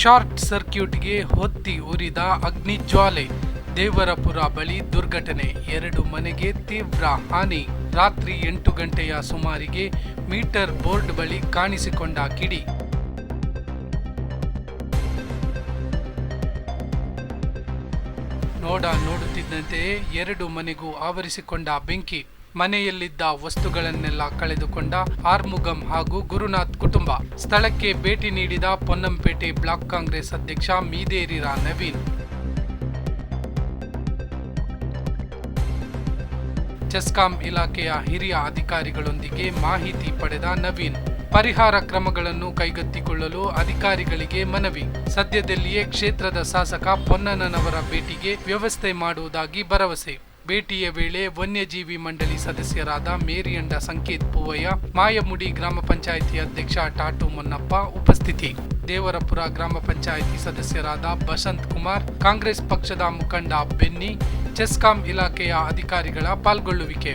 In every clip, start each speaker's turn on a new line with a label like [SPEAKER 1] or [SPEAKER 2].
[SPEAKER 1] Short ಸರ್ಕ್ಯೂಟ್ಗೆ ಹೊತ್ತಿ ಉರಿದ ಅಗ್ನಿಜ್ವಾಲೆ ದೇವರಪುರ ಬಳಿ ದುರ್ಘಟನೆ. ಎರಡು ಮನೆಗೆ ತೀವ್ರ ಹಾನಿ. ರಾತ್ರಿ ಎಂಟು ಗಂಟೆಯ ಸುಮಾರಿಗೆ ಮೀಟರ್ ಬೋರ್ಡ್ ಬಳಿ ಕಾಣಿಸಿಕೊಂಡ ಕಿಡಿ. ನೋಡ ನೋಡುತ್ತಿದ್ದಂತೆಯೇ ಎರಡು ಮನೆಗೂ ಆವರಿಸಿಕೊಂಡ ಬೆಂಕಿ. ಮನೆಯಲ್ಲಿದ್ದ ವಸ್ತುಗಳನ್ನೆಲ್ಲ ಕಳೆದುಕೊಂಡ ಆರ್ಮುಗಂ ಹಾಗೂ ಗುರುನಾಥ್ ಕುಟುಂಬ. ಸ್ಥಳಕ್ಕೆ ಭೇಟಿ ನೀಡಿದ ಪೊನ್ನಂಪೇಟೆ ಬ್ಲಾಕ್ ಕಾಂಗ್ರೆಸ್ ಅಧ್ಯಕ್ಷ ಮೀದೇರಿರ ನವೀನ್. ಚೆಸ್ಕಾಂ ಇಲಾಖೆಯ ಹಿರಿಯ ಅಧಿಕಾರಿಗಳೊಂದಿಗೆ ಮಾಹಿತಿ ಪಡೆದ ನವೀನ್. ಪರಿಹಾರ ಕ್ರಮಗಳನ್ನು ಕೈಗೆತ್ತಿಕೊಳ್ಳಲು ಅಧಿಕಾರಿಗಳಿಗೆ ಮನವಿ. ಸದ್ಯದಲ್ಲಿಯೇ ಕ್ಷೇತ್ರದ ಶಾಸಕ ಪೊನ್ನಣ್ಣನವರ ಭೇಟಿಗೆ ವ್ಯವಸ್ಥೆ ಮಾಡುವುದಾಗಿ ಭರವಸೆ. ಭೇಟಿಯ ವೇಳೆ ವನ್ಯಜೀವಿ ಮಂಡಳಿ ಸದಸ್ಯರಾದ ಮೇರಿಯಂಡ ಸಂಕೇತ್ ಪೂವಯ್ಯ, ಮಾಯಮುಡಿ ಗ್ರಾಮ ಪಂಚಾಯಿತಿ ಅಧ್ಯಕ್ಷ ಟಾಟು ಮೊನ್ನಪ್ಪ ಉಪಸ್ಥಿತಿ. ದೇವರಪುರ ಗ್ರಾಮ ಪಂಚಾಯಿತಿ ಸದಸ್ಯರಾದ ಬಸಂತ್ ಕುಮಾರ್, ಕಾಂಗ್ರೆಸ್ ಪಕ್ಷದ ಮುಖಂಡ ಬೆನ್ನಿ, ಚೆಸ್ಕಾಂ ಇಲಾಖೆಯ ಅಧಿಕಾರಿಗಳ ಪಾಲ್ಗೊಳ್ಳುವಿಕೆ.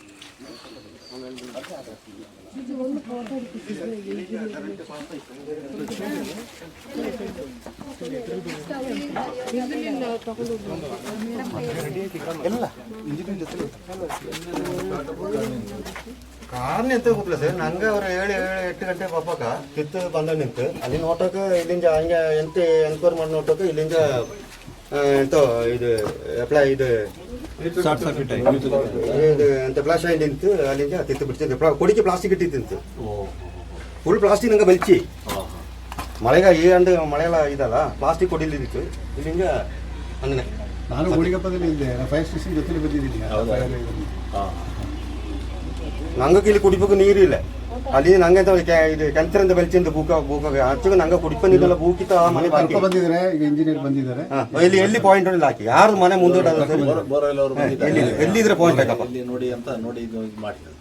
[SPEAKER 2] ಹೇಳಿ
[SPEAKER 3] ನಿಂತ ಗೊತ್ತಿಲ್ಲ ಸರ್. ನಂಗೆ ಅವ್ರು ಏಳು ಏಳು ಎಂಟು ಗಂಟೆ ಪಾಪಕ ಕಿತ್ತು ಬಂದ ನಿಂತು. ಅಲ್ಲಿ ನೋಟಕ್ಕೆ ಇಲ್ಲಿಂದ ಹಂಗೆ ಎಂತ ಎನ್ಕ್ವೈರ್ ಮಾಡಿ ನೋಟಕ್ಕೆ ಇಲ್ಲಿಂದ ಎಂತ ಇದು ಅಪ್ಲೈ ಇದು. ಇದು ಎಂತ ಫ್ಲಾಶ್ ಆಗಿ ನಿಂತು ಅಲ್ಲಿಂದ ತಿತ್ತು ಬಿಡ್ತಿದ್ದೆ. ಕೊಡಿಕೆ ಪ್ಲಾಸ್ಟಿಕ್ ಇಟ್ಟಿತ್ತು ಫುಲ್ ಪ್ಲಾಸ್ಟಿಕ್ ನಂಗೆ ಬಲ್ಚಿ. ಮಳೆಗ ಈ ಅಂಡ್ ಮಳೆಲ್ಲ ಇದಲ್ಲ ಪ್ಲಾಸ್ಟಿಕ್ ಕೊಡಿಲಿದ್ದಿತ್ತು ಇಲ್ಲಿಂದ ಹಂಗನೆ
[SPEAKER 4] ನಾನು ಗೋಳಿಗಪ್ಪದಲ್ಲಿ ಇದ್ದೆ ಫೈರ್ ಸ್ಟೇಷನ್ ಜೊತೆ ಬಂದಿದ್ದೀನಿ.
[SPEAKER 3] ನಂಗೆ ಇಲ್ಲಿ ಕುಡಿಬೇಕು ನೀರಿಲ್ಲ. ಅಲ್ಲಿ ನಂಗೆ ಇದು ಕೆಂಚರಿಂದ ಬೆಲ್ಚಿಂದ ಬೂಕ ಬೂಕ ಹಚ್ಚಿಗೆ ನಂಗೆ ಕುಡಿಪ ನೀರೆಲ್ಲ ಬೂಕಿತ ಮನೆ ಬಾಕಿ
[SPEAKER 4] ಬಂದಿದ್ದಾರೆ ಈಗ ಇಂಜಿನಿಯರ್ ಬಂದಿದ್ದಾರೆ
[SPEAKER 3] ಹಾ, ಎಲ್ಲಿ ಎಲ್ಲಿ ಪಾಯಿಂಟ್ ಅಲ್ಲಿ ಹಾಕಿ ಯಾರು ಮನೆ ಮುಂದೆ ಎಲ್ಲಿ ಎಲ್ಲಿದ್ರೆ ಪಾಯಿಂಟ್ ಹಾಕಪ್ಪ
[SPEAKER 5] ಇಲ್ಲಿ ನೋಡಿ ಅಂತ ನೋಡಿ ಇದು ಮಾಡಿದ್ರು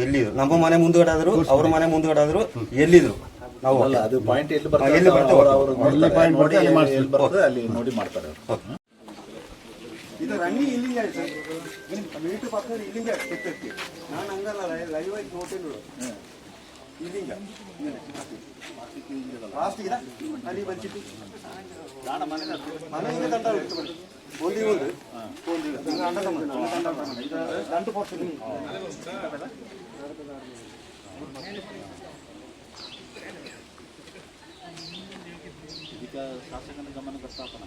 [SPEAKER 3] ಎಲ್ಲಿದ್ರು ನಮ್ಮ ಮನೆ ಮುಂದುಗಡಾದ್ರು ಅವ್ರ ಮನೆ ಮುಂದುಗಡಾದ್ರು ಎಲ್ಲಿದ್ರು ನಾವು
[SPEAKER 5] ಅಲ್ಲ ಅದು ಪಾಯಿಂಟ್ ಎಲ್ಲಿ ಬರ್ತದೆ
[SPEAKER 3] ಎಲ್ಲಿ ಬರ್ತದೆ
[SPEAKER 5] ಅವರು ನೋಡ್ತಾರೆ. ನೋಡಿ
[SPEAKER 4] ಅಲ್ಲಿ ಮಾಡ್ತಾರೆ.
[SPEAKER 5] ಎಲ್ಲಿ ಬರ್ತದೆ ಅಲ್ಲಿ ನೋಡಿ ಮಾಡ್ತಾರೆ.
[SPEAKER 3] ಇದು ರಂಗಿ ಇಲ್ಲಿಂದ ಸರ್ ಮೀಟ್ ಪಕ್ಕದಲ್ಲಿ ಇಲ್ಲಿಂದ ನಾನು ಹಂಗಲ್ಲ ಲೈವ್ ಆಗಿ ನೋಟಿಲ್ಲ ಇಲ್ಲಿಂದ ಲಾಸ್ಟ್ ಇದೆ ಅಲ್ಲಿ ಬಂಚಿತ್ತು ಮನೆಯಿಂದ ದಂಡ ಇಟ್ಟು ಬನ್ನಿ. ಒಂದು ಒಂದು ಒಂದು ಇದು. ಹಿಂಗೆ ಅಂಡ ತಮ್ಮ. ಅಂಡ ತಮ್ಮ. ಇದು ದಂಡು ಕೊಡ್ತೀನಿ.
[SPEAKER 5] ಇದಕ್ಕ ಶಾಸಕನ ಗಮನ ಪ್ರಸ್ತಾಪನ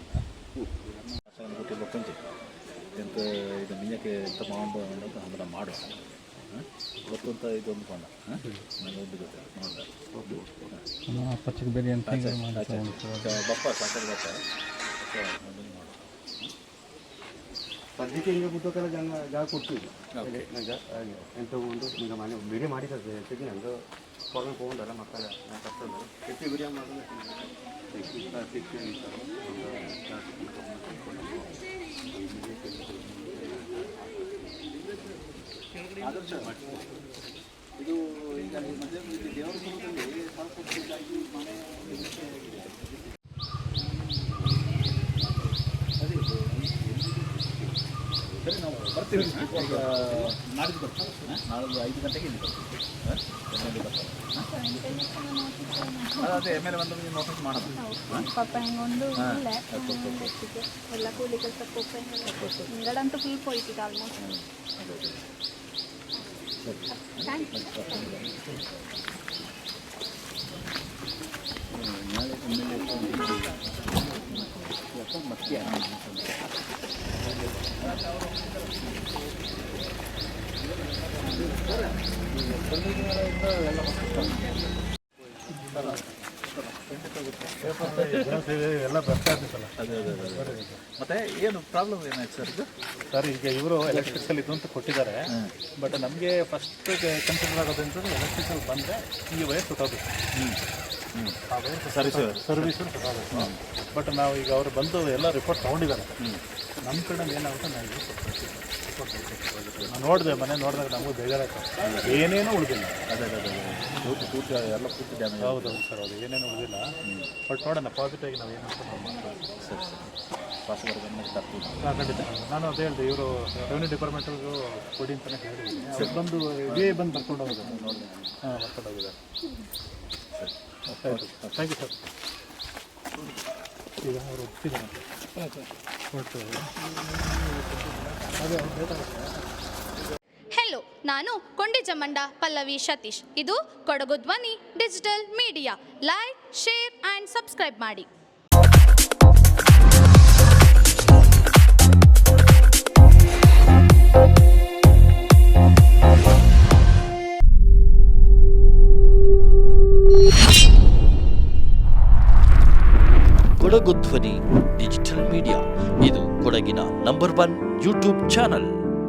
[SPEAKER 5] ಶಾಸಕನ ಕೊಟ್ಟು ಬಕ್ಕಂಚಿ ಎಂತ ಇದು ಮಿಂಜಕ್ಕೆ ಎಂತ ಮಾಡು ಅನ್ನೋದು ಅಂದ್ರೆ ಮಾಡು ಗೊತ್ತು ಅಂತ ಇದೊಂದು ಕೊಂಡ ನನಗೆ ಒಂದು ಗೊತ್ತಿಲ್ಲ ನೋಡ್ದೆ
[SPEAKER 4] ಪಚ್ಚಕ್ಕೆ ಬೇರೆ ಅಂತ
[SPEAKER 5] ಬಪ್ಪ ಸಾಕರ್ ಬಪ್ಪ ಅದನ್ನು ಮಾಡು
[SPEAKER 3] ಸದ್ಯಕ್ಕೆ ಹಿಂಗೆ ಬುದ್ಧಕ್ಕೆಲ್ಲ ಜಾಗ ಜಾಗ ಕೊಡ್ತೀವಿ ಜಾಗ ಹಾಗೆ ಎಂತ ಒಂದು ಈಗ ಮನೆ ಬಿಡಿ ಮಾಡಿದ್ದಾರೆ ಜೊತೆಗೆ ನಂದು ಹೊರಗೆ ಹೋಗಲ್ಲ ಮಕ್ಕಳ ಕರ್ತಲ್ಲ ಎತ್ತಿ ಬಿರಿಯ
[SPEAKER 5] ಇದು ದೇವರ ನಾವು ಗಂಟೆಗೆ ಇಲ್ಲಿ ಬರ್ತೀವಿ? ಎಂ ಎಲ್ ಬರ್ತಾರೆ? ಅದೇ ಎಂ ಎಲ್ ಬಂದು ನೀವು ನೋಟಿಸ್ ಮಾಡೋದು
[SPEAKER 6] ಪಾಪ ಹೆಂಗೊಂದು ಎಲ್ಲ ಕೂಲಿ ಹೋಗ್ತಾ ಹಿಂಗಡಂತೂ ಫುಲ್ ಹೋಯ್ತಿದೆ ಆಲ್ಮೋಸ್ಟ್ ಥ್ಯಾಂಕ್ ಯು
[SPEAKER 5] ನಾಳೆ ಎಂ ಎಲ್ ಎ ಮತ್ತೆ
[SPEAKER 4] ಎಲ್ಲ ಬರ್ತಾ ಇರ್ತಲ್ಲ
[SPEAKER 5] ಅದೇ ಅದೇ ಅದೇ ಮತ್ತೆ ಏನು ಪ್ರಾಬ್ಲಮ್ ಏನಾಯ್ತು ಸರ್ ಇದು?
[SPEAKER 2] ಸರ್ ಈಗ ಇವರು ಎಲೆಕ್ಟ್ರಿಕಲ್ ಇದು ಅಂತ ಕೊಟ್ಟಿದ್ದಾರೆ. ಬಟ್ ನಮಗೆ ಫಸ್ಟ್ ಕನ್ಸಿಡರ್ ಆಗೋದು ಅಂತಂದ್ರೆ ಎಲೆಕ್ಟ್ರಿಕಲ್ ಬಂದರೆ ಈ ವಯರ್ ಸುಟ್ಟೋಗುತ್ತೆ ಆ ಸರ್
[SPEAKER 5] ಸರ್ವಿಸ್
[SPEAKER 2] ಸರ್ವಿಸು ಸುಟ್ಟೋಗುತ್ತೆ ಬಟ್ ನಾವು ಈಗ ಅವರು ಬಂದು ಎಲ್ಲ ರಿಪೋರ್ಟ್ ತೊಗೊಂಡಿದ್ದಾರೆ. ನಮ್ಮ ಕಡೆ ಏನಾಗುತ್ತೆ ನಾವು. ನೋಡಿದೆ, ಮನೆ ನೋಡಿದಾಗ ನಮಗೂ ಬೇಜಾರಾಯ್ತು. ಏನೇನೂ ಉಳಿದಿಲ್ಲ.
[SPEAKER 5] ಅದೇ ಅದೇ ಪೂರ್ತಿ ಪೂರ್ತಿ ಎಲ್ಲ ಪೂರ್ತಿ ಡ್ಯಾಮೇಜ್
[SPEAKER 2] ಹೌದು ಹೌದು ಸರ್, ಹೌದು. ಏನೇನು ಉಳಿದಿಲ್ಲ. ಬಟ್ ನೋಡೋಣ ಪಾಸಿಟಿವ್ ಆಗಿ ನಾವು ಏನಂತ
[SPEAKER 5] ಸರಿ ಸರಿ.
[SPEAKER 2] ಖಂಡಿತ. ನಾನು ಅದೇ ಹೇಳಿದೆ, ಇವರು ರೆವೆನ್ಯೂ ಡಿಪಾರ್ಟ್ಮೆಂಟಿಗೂ ಕೊಡಿ ಅಂತಲೇ ಹೇಳಿದ್ದೀನಿ. ಅವ್ರು ಬಂದು ಇದೇ ಬಂದು ಬರ್ಕೊಂಡು ಹೋಗೋದು ನೋಡಿ ಹಾಂ, ಬರ್ಕೊಂಡು ಹೋಗಿದ್ದಾರೆ. ಸರಿ ಥ್ಯಾಂಕ್ ಯು ಸರ್ ಈಗ ಅವರು ಒಪ್ಪಿದ್ದಾರೆ. ಹಾಂ ಬೇಕಾಗುತ್ತೆ
[SPEAKER 7] ಹೆಲೋ ನಾನು ಕೊಂಡಿಜಮಂಡ ಪಲ್ಲವಿ ಸತೀಶ್. ಇದು Kodagu Dhwani digital media. Like share and subscribe ಮಾಡಿ.
[SPEAKER 8] Kodagu Dhwani digital media. ಇದು ಕೊಡಗಿನ ನಂಬರ್ ಒನ್ ಯೂಟ್ಯೂಬ್ ಚಾನಲ್